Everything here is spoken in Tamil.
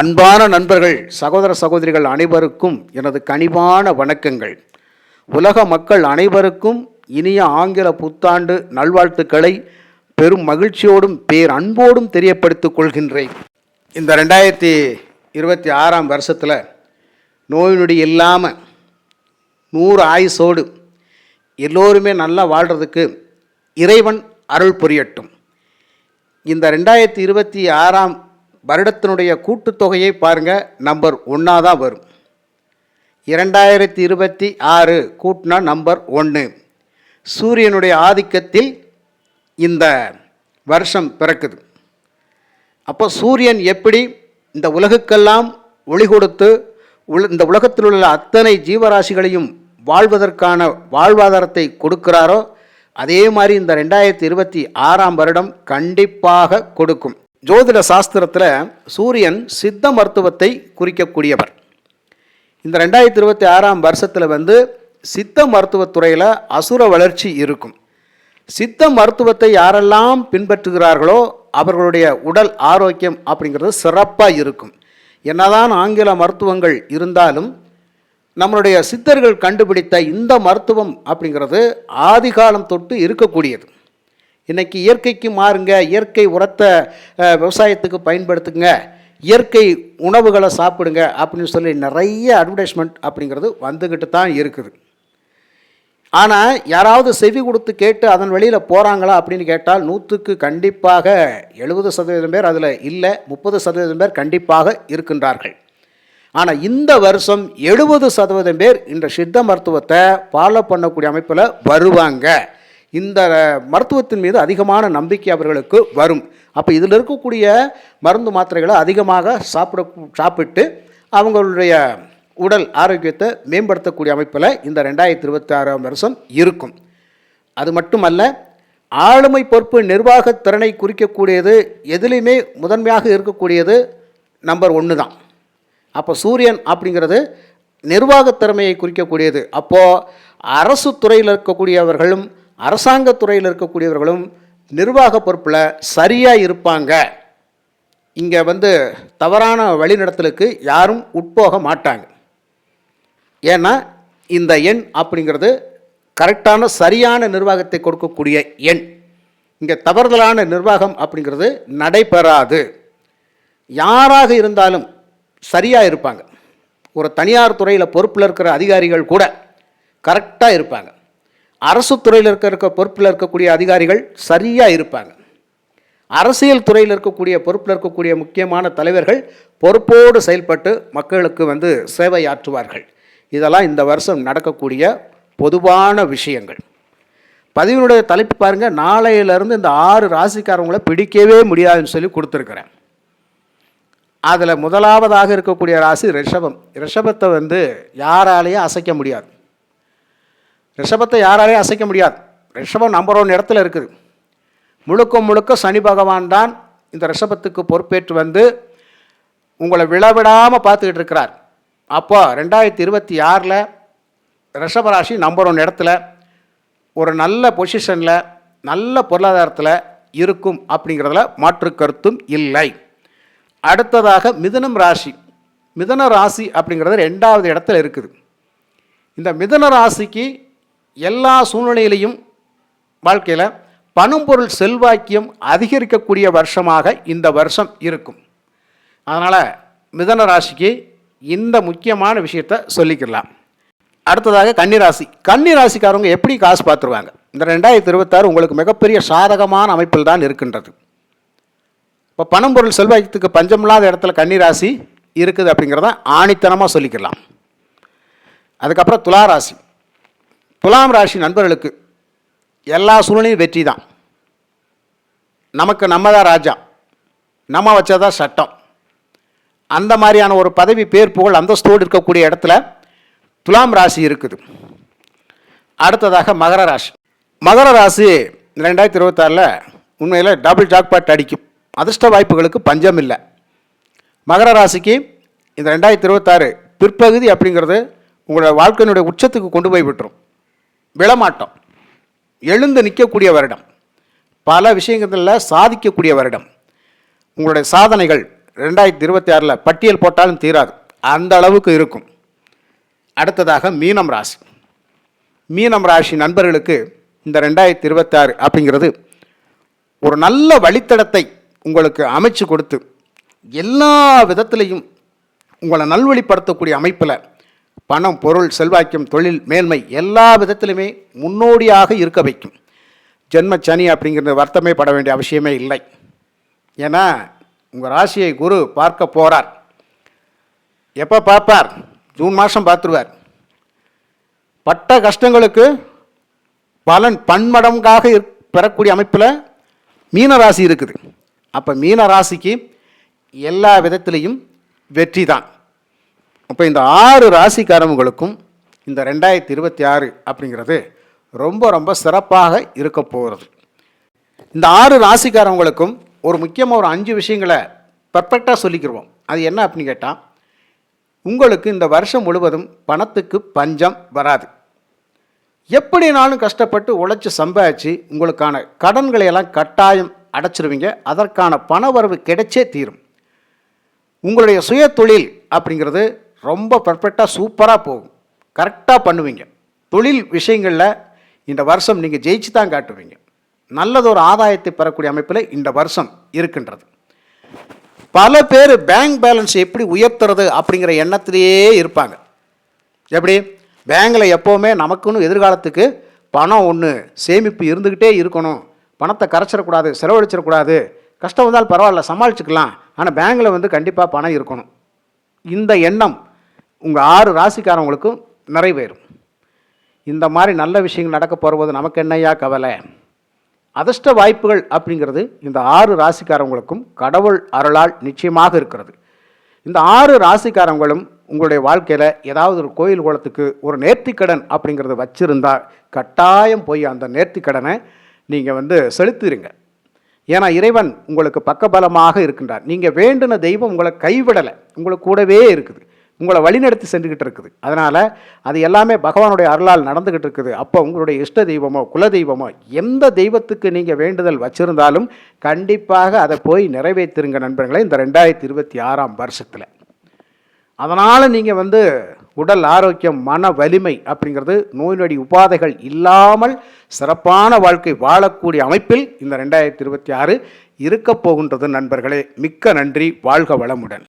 அன்பான நண்பர்கள் சகோதர சகோதரிகள் அனைவருக்கும் எனது கனிவான வணக்கங்கள். உலக மக்கள் அனைவருக்கும் இனிய ஆங்கில புத்தாண்டு நல்வாழ்த்துக்களை பெரும் மகிழ்ச்சியோடும் பேர் அன்போடும் தெரியப்படுத்திக் கொள்கின்றேன். இந்த ரெண்டாயிரத்தி இருபத்தி ஆறாம் வருஷத்தில் நோய் நொடி இல்லாமல் நூறு ஆயுசோடு எல்லோருமே நல்லா வாழ்கிறதுக்கு இறைவன் அருள் புரியட்டும். இந்த ரெண்டாயிரத்தி இருபத்தி ஆறாம் வருடத்தினுடைய கூட்டுத்தொகையை பாருங்கள் நம்பர் ஒன்றா தான் வரும். இரண்டாயிரத்தி இருபத்தி ஆறு கூட்டினா நம்பர் ஒன்று சூரியனுடைய ஆதிக்கத்தில் இந்த வருஷம் பிறக்குது. அப்போ சூரியன் எப்படி இந்த உலகுக்கெல்லாம் ஒளி கொடுத்து உல இந்த உலகத்தில் உள்ள அத்தனை ஜீவராசிகளையும் வாழ்வதற்கான வாழ்வாதாரத்தை கொடுக்கிறாரோ அதே மாதிரி இந்த ரெண்டாயிரத்தி இருபத்தி ஆறாம் வருடம் கண்டிப்பாக கொடுக்கும். ஜோதிட சாஸ்திரத்தில் சூரியன் சித்த மருத்துவத்தை குறிக்கக்கூடியவர். இந்த ரெண்டாயிரத்தி இருபத்தி ஆறாம் வருஷத்தில் வந்து சித்த மருத்துவத்துறையில் அசுர வளர்ச்சி இருக்கும். சித்த மருத்துவத்தை யாரெல்லாம் பின்பற்றுகிறார்களோ அவர்களுடைய உடல் ஆரோக்கியம் அப்படிங்கிறது சிறப்பாக இருக்கும். என்னதான் ஆங்கில மருத்துவங்கள் இருந்தாலும் நம்மளுடைய சித்தர்கள் கண்டுபிடித்த இந்த மருத்துவம் அப்படிங்கிறது ஆதிகாலம் தொட்டு இருக்கக்கூடியது. இன்றைக்கி இயற்கைக்கு மாறுங்க இயற்கை உரத்தை விவசாயத்துக்கு பயன்படுத்துங்க இயற்கை உணவுகளை சாப்பிடுங்க அப்படின்னு சொல்லி நிறைய அட்வர்டைஸ்மெண்ட் அப்படிங்கிறது வந்துக்கிட்டு தான் இருக்குது. ஆனால் யாராவது செவி கொடுத்து கேட்டு அதன் வழியில் போகிறாங்களா அப்படின்னு கேட்டால் நூற்றுக்கு கண்டிப்பாக எழுபது சதவீதம் பேர் அதில் இல்லை முப்பது சதவீதம் பேர் கண்டிப்பாக இருக்கின்றார்கள். ஆனால் இந்த வருஷம் எழுபது சதவீதம் பேர் இந்த சித்த மருத்துவத்தை ஃபாலோ பண்ணக்கூடிய அமைப்பில் வருவாங்க. இந்த மருத்துவத்தின் மீது அதிகமான நம்பிக்கை அவர்களுக்கு வரும். அப்போ இதில் இருக்கக்கூடிய மருந்து மாத்திரைகளை அதிகமாக சாப்பிட சாப்பிட்டு அவங்களுடைய உடல் ஆரோக்கியத்தை மேம்படுத்தக்கூடிய அமைப்பில் இந்த ரெண்டாயிரத்தி இருபத்தி ஆறாம் வருஷம் இருக்கும். அது மட்டுமல்ல ஆளுமை பொறுப்பு நிர்வாகத் திறனை குறிக்கக்கூடியது எதுலேயுமே முதன்மையாக இருக்கக்கூடியது நம்பர் ஒன்று தான். அப்போ சூரியன் அப்படிங்கிறது நிர்வாகத் திறமையை குறிக்கக்கூடியது. அப்போது அரசு துறையில் இருக்கக்கூடியவர்களும் அரசாங்க துறையில் இருக்கக்கூடியவர்களும் நிர்வாக பொறுப்பில் சரியாக இருப்பாங்க. இங்கே வந்து தவறான வழிநடத்தலுக்கு யாரும் உட்போக மாட்டாங்க. ஏன்னா இந்த எண் அப்படிங்கிறது கரெக்டான சரியான நிர்வாகத்தை கொடுக்கக்கூடிய எண். இங்கே தவறுதலான நிர்வாகம் அப்படிங்கிறது நடைபெறாது. யாராக இருந்தாலும் சரியாக இருப்பாங்க. ஒரு தனியார் துறையில் பொறுப்பில் இருக்கிற அதிகாரிகள் கூட கரெக்டாக இருப்பாங்க. அரசு துறையில் இருக்க இருக்க பொறுப்பில் இருக்கக்கூடிய அதிகாரிகள் சரியாக இருப்பாங்க. அரசியல் துறையில் இருக்கக்கூடிய பொறுப்பில் இருக்கக்கூடிய முக்கியமான தலைவர்கள் பொறுப்போடு செயல்பட்டு மக்களுக்கு வந்து சேவை ஆற்றுவார்கள் இதெல்லாம் இந்த வருஷம் நடக்கக்கூடிய பொதுவான விஷயங்கள். பதிவினுடைய தலைப்பு பாருங்கள் நாளையிலேருந்து இந்த ஆறு ராசிக்காரவங்களை பிடிக்கவே முடியாதுன்னு சொல்லி கொடுத்துருக்குறேன். அதில் முதலாவதாக இருக்கக்கூடிய ராசி ரிஷபம். ரிஷபத்தை வந்து யாராலேயும் அசைக்க முடியாது. ரிஷபத்தை யாராலையும் அசைக்க முடியாது. ரிஷபம் நம்பர் ஒன் இடத்துல இருக்குது. முழுக்க முழுக்க சனி பகவான் தான் இந்த ரிஷபத்துக்கு பொறுப்பேற்று வந்து உங்களை விழவிடாமல் பார்த்துக்கிட்டு இருக்கிறார். அப்போ ரெண்டாயிரத்தி இருபத்தி ஆறில் ரிஷபராசி நம்பர் ஒன் இடத்துல ஒரு நல்ல பொசிஷனில் நல்ல பொருளாதாரத்தில் இருக்கும் அப்படிங்கிறதுல மாற்று கருத்தும் இல்லை. அடுத்ததாக மிதுனம் ராசி. மிதன ராசி அப்படிங்கிறது ரெண்டாவது இடத்துல இருக்குது. இந்த மிதன ராசிக்கு எல்லா சூழ்நிலையிலையும் வாழ்க்கையில் பணம் பொருள் செல்வாக்கியம் அதிகரிக்கக்கூடிய வருஷமாக இந்த வருஷம் இருக்கும். அதனால் மிதன ராசிக்கு இந்த முக்கியமான விஷயத்தை சொல்லிக்கலாம் அடுத்ததாக கன்னிராசி. கன்னிராசிக்காரவங்க எப்படி காசு பார்த்துருவாங்க? இந்த ரெண்டாயிரத்தி இருபத்தாறு உங்களுக்கு மிகப்பெரிய சாதகமான அமைப்பில் தான் இருக்கின்றது. இப்போ பணம் பொருள் செல்வாக்கத்துக்கு பஞ்சமில்லாத இடத்துல கன்னிராசி இருக்குது அப்படிங்கிறத ஆணித்தனமாக சொல்லிக்கலாம் அதுக்கப்புறம் துலா ராசி துலாம் ராசி நண்பர்களுக்கு எல்லா சூழ்நிலையும் வெற்றி தான் நமக்கு நம்ம தான் ராஜா. நம்ம வச்சதான் சட்டம். அந்த மாதிரியான ஒரு பதவி பேர் புகழ் அந்தஸ்தோடு இருக்கக்கூடிய இடத்துல துலாம் ராசி இருக்குது. அடுத்ததாக மகர ராசி. மகர ராசி ரெண்டாயிரத்தி இருபத்தாறில் உண்மையில் டபுள் ஜாக்பாட் அடிக்கும். அதிர்ஷ்ட வாய்ப்புகளுக்கு பஞ்சம் இல்லை. மகர ராசிக்கு இந்த ரெண்டாயிரத்தி இருபத்தாறு பிற்பகுதி அப்படிங்கிறது உங்களோட வாழ்க்கையினுடைய உச்சத்துக்கு கொண்டு போய் விட்டுரும். விழமாட்டோம். எழுந்து நிற்கக்கூடிய வருடம். பல விஷயங்களில் சாதிக்கக்கூடிய வருடம். உங்களுடைய சாதனைகள் ரெண்டாயிரத்தி இருபத்தி ஆறில் பட்டியல் போட்டாலும் தீராது. அந்த அளவுக்கு இருக்கும். அடுத்ததாக மீனம் ராசி. மீனம் ராசி நண்பர்களுக்கு இந்த ரெண்டாயிரத்தி இருபத்தாறு அப்படிங்கிறது ஒரு நல்ல வழித்தடத்தை உங்களுக்கு அமைச்சு கொடுத்து எல்லா விதத்திலையும் உங்களை நல்வழிப்படுத்தக்கூடிய அமைப்பில் பணம் பொருள் செல்வாக்கியம் தொழில் மேன்மை எல்லா விதத்திலுமே முன்னோடியாக இருக்க வைக்கும். ஜென்ம சனி அப்படிங்கிறது வருத்தமே பட வேண்டிய அவசியமே இல்லை. ஏன்னா உங்கள் ராசியை குரு பார்க்க போகிறார் எப்போ பார்ப்பார்? ஜூன் மாதம் பார்த்துருவார். பட்ட கஷ்டங்களுக்கு பலன் பன்மடங்காக பெறக்கூடிய அமைப்பில் மீனராசி இருக்குது. அப்போ மீனராசிக்கு எல்லா விதத்திலையும் வெற்றி தான் அப்போ இந்த ஆறு ராசிக்காரவங்களுக்கும் இந்த ரெண்டாயிரத்தி இருபத்தி ஆறு அப்படிங்கிறது ரொம்ப ரொம்ப சிறப்பாக இருக்க போகிறது. இந்த ஆறு ராசிக்காரவங்களுக்கும் ஒரு முக்கியமாக ஒரு அஞ்சு விஷயங்களை பர்ஃபெக்டாக சொல்லிக்கிடுவோம் அது என்ன அப்படின்னு கேட்டால் உங்களுக்கு இந்த வருஷம் முழுவதும் பணத்துக்கு பஞ்சம் வராது. எப்படினாலும் கஷ்டப்பட்டு உழைச்சி சம்பாதிச்சு உங்களுக்கான கடன்களை எல்லாம் கட்டாயம் அடைச்சிருவீங்க. அதற்கான பண வரவு கிடைச்சே தீரும். உங்களுடைய சுய தொழில் அப்படிங்கிறது ரொம்ப பர்ஃபெக்டாக சூப்பராக போகும். கரெக்டாக பண்ணுவீங்க. தொழில் விஷயங்களில் இந்த வருஷம் நீங்கள் ஜெயிச்சு தான் காட்டுவீங்க. நல்லதொரு ஆதாயத்தை பெறக்கூடிய அமைப்பில் இந்த வருஷம் இருக்கின்றது. பல பேர் பேங்க் பேலன்ஸ் எப்படி உயர்த்துறது அப்படிங்கிற எண்ணத்திலேயே இருப்பாங்க. எப்படி? பேங்கில் எப்போவுமே நமக்குன்னு எதிர்காலத்துக்கு பணம் ஒன்று சேமிப்பு இருந்துக்கிட்டே இருக்கணும். பணத்தை கரைச்சிடக்கூடாது செலவழிச்சிடக்கூடாது. கஷ்டம் வந்தாலும் பரவாயில்ல சமாளிச்சுக்கலாம். ஆனால் பேங்கில் வந்து கண்டிப்பாக பணம் இருக்கணும். இந்த எண்ணம் உங்கள் ஆறு ராசிக்காரவங்களுக்கும் நிறைவேறும். இந்த மாதிரி நல்ல விஷயங்கள் நடக்க போகிறது நமக்கு என்னையா கவலை? அதிர்ஷ்ட வாய்ப்புகள் அப்படிங்கிறது இந்த ஆறு ராசிக்காரவங்களுக்கும் கடவுள் அருளால் நிச்சயமாக இருக்கிறது. இந்த ஆறு ராசிக்காரங்களும் உங்களுடைய வாழ்க்கையில் ஏதாவது ஒரு கோயில் குளத்துக்கு ஒரு நேர்த்திக்கடன் அப்படிங்கிறத வச்சுருந்தா கட்டாயம் போய் அந்த நேர்த்திக்கடனை நீங்கள் வந்து செலுத்திடுங்க ஏன்னா இறைவன் உங்களுக்கு பக்கபலமாக இருக்கின்றார். நீங்கள் வேண்டின தெய்வம் உங்களை கைவிடலை. உங்களுக்கு கூடவே இருக்குது. உங்களை வழிநடத்தி சென்றுக்கிட்டு இருக்குது. அதனால் அது எல்லாமே பகவானுடைய அருளால் நடந்துக்கிட்டு இருக்குது. அப்போ உங்களுடைய இஷ்ட தெய்வமோ குல தெய்வமோ எந்த தெய்வத்துக்கு நீங்கள் வேண்டுதல் வச்சுருந்தாலும் கண்டிப்பாக அதை போய் நிறைவேற்றிருங்க நண்பர்களே இந்த ரெண்டாயிரத்தி இருபத்தி ஆறாம் வருஷத்தில். அதனால் நீங்கள் வந்து உடல் ஆரோக்கியம் மன வலிமை அப்படிங்கிறது நோய் நொடி உபாதைகள் இல்லாமல் சிறப்பான வாழ்க்கை வாழக்கூடிய அமைப்பில் இந்த ரெண்டாயிரத்தி இருபத்தி ஆறு இருக்கப் போகின்றது நண்பர்களே. மிக்க நன்றி. வாழ்க வளமுடன்.